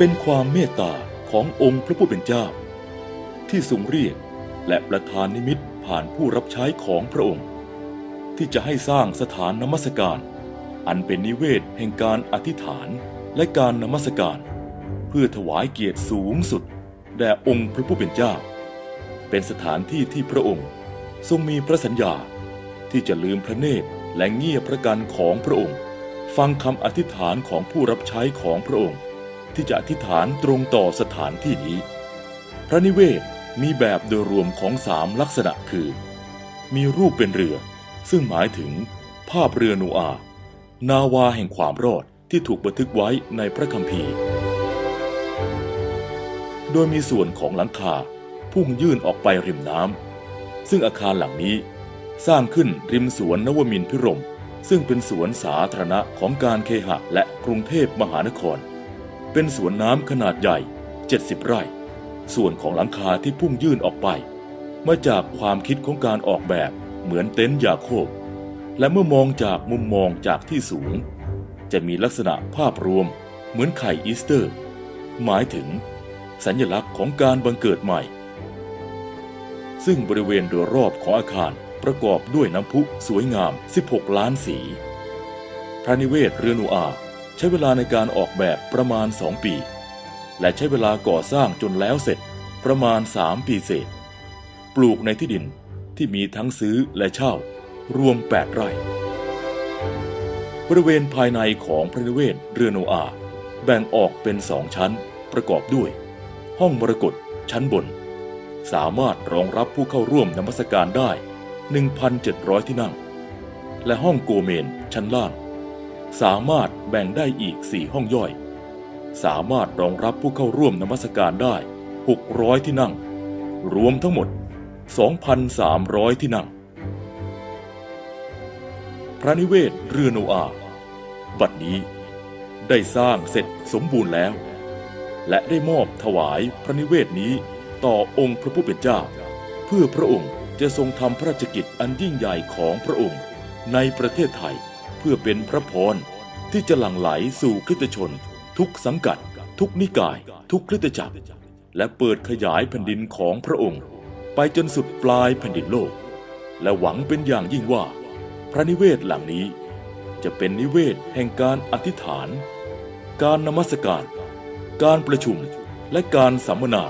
เป็นความเมตตาขององค์พระผู้เป็นเจ้า ที่ทรงเรียกและประทานนิมิตผ่านผู้รับใช้ของพระองค์ ที่จะให้สร้างสถานนมัสการ อันเป็นนิเวศแห่งการอธิษฐานและการนมัสการ เพื่อถวายเกียรติสูงสุด แด่องค์พระผู้เป็นเจ้า เป็นสถานที่ที่พระองค์ทรงมีพระสัญญาที่จะลืมพระเนตรและเงียบพระกันของพระองค์ ฟังคำอธิษฐานของผู้รับใช้ของพระองค์ ที่จะอธิษฐานตรงต่อสถานที่นี้ พระนิเวศมีแบบโดยรวมของสามลักษณะคือ มีรูปเป็นเรือ ซึ่งหมายถึง ภาพเรือโนอา นาวาแห่งความรอดที่ถูกบันทึกไว้ในพระคัมภีร์ โดยมีส่วนของหลังคาพุ่งยื่นออกไปริมน้ำซึ่งอาคารหลังนี้สร้างขึ้นริมสวนนวมินพิรม ซึ่งเป็นสวนสาธารณะของการเคหะและกรุงเทพมหานคร เป็นสวนน้ำขนาดใหญ่ 70 ไร่ ส่วนของหลังคาที่พุ่งยื่นออกไป มาจากความคิดของการออกแบบเหมือนเต็นท์ยาโคบ และเมื่อมองจากมุมมองจากที่สูง จะมีลักษณะภาพรวมเหมือนไข่อีสเตอร์ หมายถึง สัญลักษณ์ของการบังเกิดใหม่ ซึ่งบริเวณโดยรอบของอาคารประกอบด้วยน้ำพุสวยงาม 16 ล้านสี พระนิเวศเรือนูอา ใช้เวลาในการออกแบบประมาณ 2 ปี และใช้เวลาก่อสร้างจนแล้วเสร็จประมาณ 3 ปีเศษ ปลูกในที่ดินที่มีทั้งซื้อและเช่ารวม 8 ไร่ บริเวณภายในของพระนิเวศเรือโนอา แบ่งออกเป็นสองชั้นประกอบด้วย ห้องมรกตชั้นบน สามารถรองรับผู้เข้าร่วมนมัสการได้ 1,700 ที่นั่ง และห้องโกเมนชั้นล่าง สามารถแบ่งได้อีก 4 ห้องย่อย สามารถรองรับผู้เข้าร่วมนมัสการได้ 600 ที่นั่ง รวมทั้งหมด 2,300 ที่นั่ง พระนิเวศเรือโนอา บัดนี้ได้สร้างเสร็จสมบูรณ์แล้ว และได้มอบถวายพระนิเวศนี้ต่อองค์พระผู้เป็นเจ้า เพื่อพระองค์จะทรงทำพระราชกิจอันยิ่งใหญ่ของพระองค์ในประเทศไทย เพื่อเป็นพระพรที่จะหลั่งไหลสู่คริสตชน ทุกสังกัด ทุกนิกาย ทุกคริสตจักร และเปิดขยายแผ่นดินของพระองค์ ไปจนสุดปลายแผ่นดินโลก และหวังเป็นอย่างยิ่งว่า พระนิเวศหลังนี้ จะเป็นนิเวศแห่งการอธิษฐาน การนมัสการ การประชุมและการสัมมนา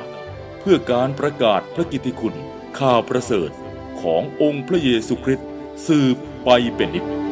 เพื่อการประกาศพระกิตติคุณข่าวประเสริฐขององค์พระเยซูคริสต์สืบไปเป็นนิจ